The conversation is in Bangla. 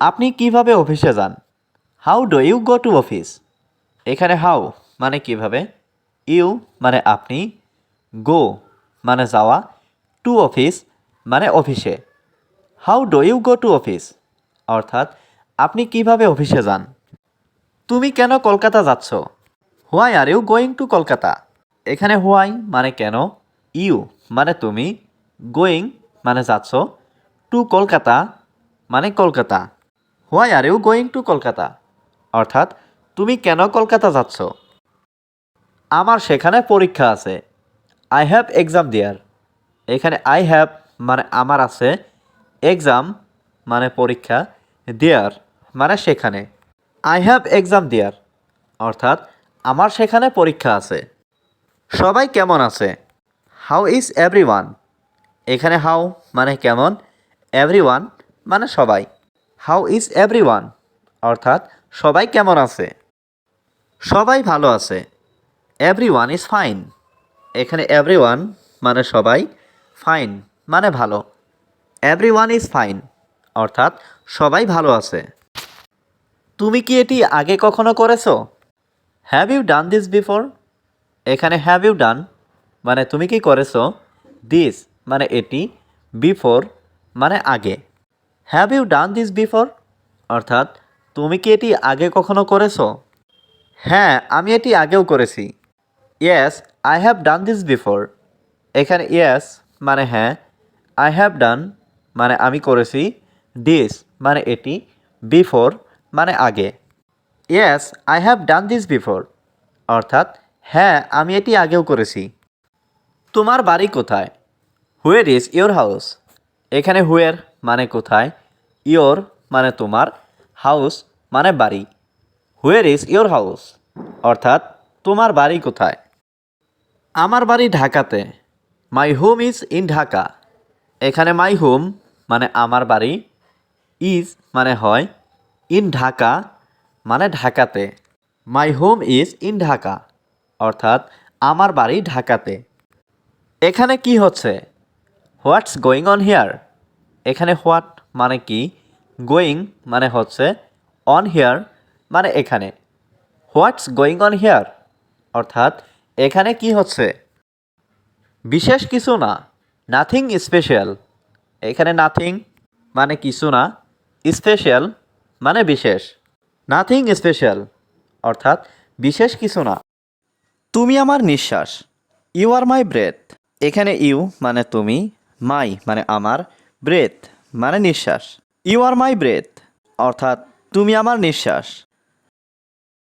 আপনি কীভাবে অফিসে যান? How do you go to office এখানে হাউ মানে কীভাবে? ইউ মানে আপনি। গো মানে যাওয়া। টু অফিস মানে অফিসে। How do you go to office অর্থাৎ, আপনি কীভাবে অফিসে যান? তুমি কেন কলকাতা যাচ্ছ? Why are you going to Kolkata? এখানে হোয়াই মানে কেন? ইউ মানে তুমি। গোয়িং মানে যাচ্ছ। টু কলকাতা মানে Kolkata. Why, are you going to Kolkata? অর্থাৎ, তুমি কেন কলকাতা যাচ্ছ? আমার সেখানে পরীক্ষা আছে। আই হ্যাভ এক্সাম দেয়ার এখানে আই হ্যাভ মানে আমার আছে এক্সাম মানে পরীক্ষা দেয়ার মানে সেখানে। আই হ্যাভ এক্সাম দেয়ার অর্থাৎ, আমার সেখানে পরীক্ষা আছে। সবাই কেমন আছে? হাউ ইজ এভরি এখানে হাউ মানে কেমন? এভরি মানে সবাই। হাউ ইজ এভরি অর্থাৎ, সবাই কেমন আছে? সবাই ভালো আছে। এভরি ওয়ান ইজ ফাইন এখানে এভরি ওয়ান মানে সবাই ফাইন মানে ভালো। এভরি ওয়ান ইজ ফাইন অর্থাৎ, সবাই ভালো আছে। তুমি কি এটি আগে কখনো করেছ? Have you done this before এখানে হ্যাভ ইউ ডান মানে তুমি কি করেছ? দিস মানে এটি বিফোর মানে আগে। Have you done this before অর্থাৎ, তুমি কি এটি আগে কখনো করেছ? হ্যাঁ আমি এটি আগেও করেছি। Yes I have done this before এখানে ইয়েস মানে হ্যাঁ আই হ্যাভ ডান মানে আমি করেছি। দিস মানে এটি বিফোর মানে আগে। Yes I have done this before অর্থাৎ হ্যাঁ আমি এটি আগেও করেছি। তোমার বাড়ি কোথায়? হুয়ের ইজ ইয়োর হাউস এখানে হুয়ের মানে কোথায়? ইয়োর মানে তোমার, হাউস মানে বাড়ি। Where is your house? অর্থাৎ, তোমার বাড়ি কোথায়? আমার বাড়ি ঢাকাতে। My home is in Dhaka. এখানে মাই হোম মানে আমার বাড়ি, ইজ মানে হয় ইন ঢাকা মানে ঢাকাতে। My home is in Dhaka. অর্থাৎ, আমার বাড়ি ঢাকাতে। এখানে কি হচ্ছে? What's going on here? এখানে হোয়াট মানে কি? গোয়িং মানে হচ্ছে অন হিয়ার মানে এখানে। হোয়াটস গোয়িং অন হিয়ার অর্থাৎ এখানে কি হচ্ছে? বিশেষ কিছু না। নাথিং স্পেশাল এখানে নাথিং মানে কিছু না। স্পেশাল মানে বিশেষ। নাথিং স্পেশাল অর্থাৎ বিশেষ কিছু না। তুমি আমার নিঃশ্বাস। ইউ আর মাই ব্রেথ এখানে ইউ মানে তুমি মাই মানে আমার। ব্রেথ মানে নিঃশ্বাস। ইউ আর মাই ব্রেথ অর্থাৎ তুমি আমার নিঃশ্বাস।